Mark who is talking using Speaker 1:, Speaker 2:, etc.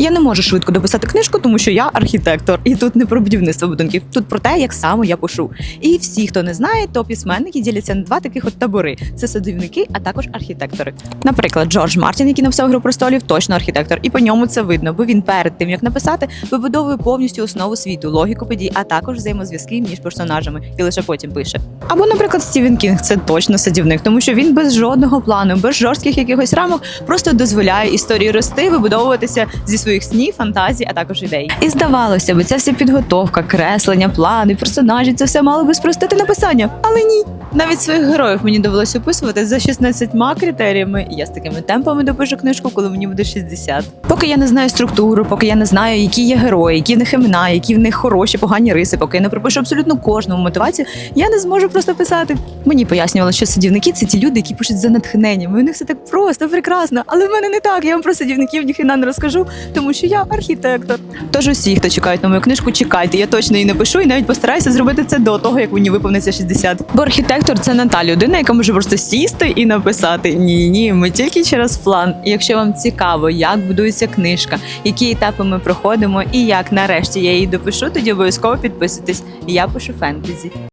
Speaker 1: Я не можу швидко дописати книжку, тому що я архітектор, і тут не про будівництво будинків, тут про те, як саме я пишу. І всі, хто не знає, то письменники діляться на два таких от табори: це садівники, а також архітектори. Наприклад, Джордж Мартін, який написав гру престолів, точно архітектор, і по ньому це видно, бо він перед тим як написати, вибудовує повністю основу світу, логіку подій, а також взаємозв'язки між персонажами, і лише потім пише. Або, наприклад, Стівен Кінг це точно садівник, тому що він без жодного плану, без жорстких якихось рамок просто дозволяє історії рости, вибудовуватися зі своїх снів, фантазій, а також ідей. І здавалося б, ця вся підготовка, креслення, плани, персонажі, це все мало би спростити написання, але ні. Навіть своїх героїв мені довелося описувати за 16 критеріями. Я з такими темпами допишу книжку, коли мені буде 60. Поки я не знаю структуру, поки я не знаю, які є герої, які в них імена, які в них хороші, погані риси, поки я не пропишу абсолютно кожному мотивацію, я не зможу просто писати. Мені пояснювали, що садівники це ті люди, які пишуть за натхненням. У них все так просто, прекрасно. Але в мене не так. Я вам про садівників ніхіна не розкажу, тому що я архітектор. Тож усі, хто чекають на мою книжку, чекайте. Я точно її напишу і навіть постараюся зробити це до того, як мені виповниться 60. Бо архітектор це не та людина, яка може просто сісти і написати. Ні, ні, ми тільки через план. І якщо вам цікаво, як будується книжка, які етапи ми проходимо, і як нарешті я її допишу, тоді обов'язково підписуйтесь. Я пишу фентезі.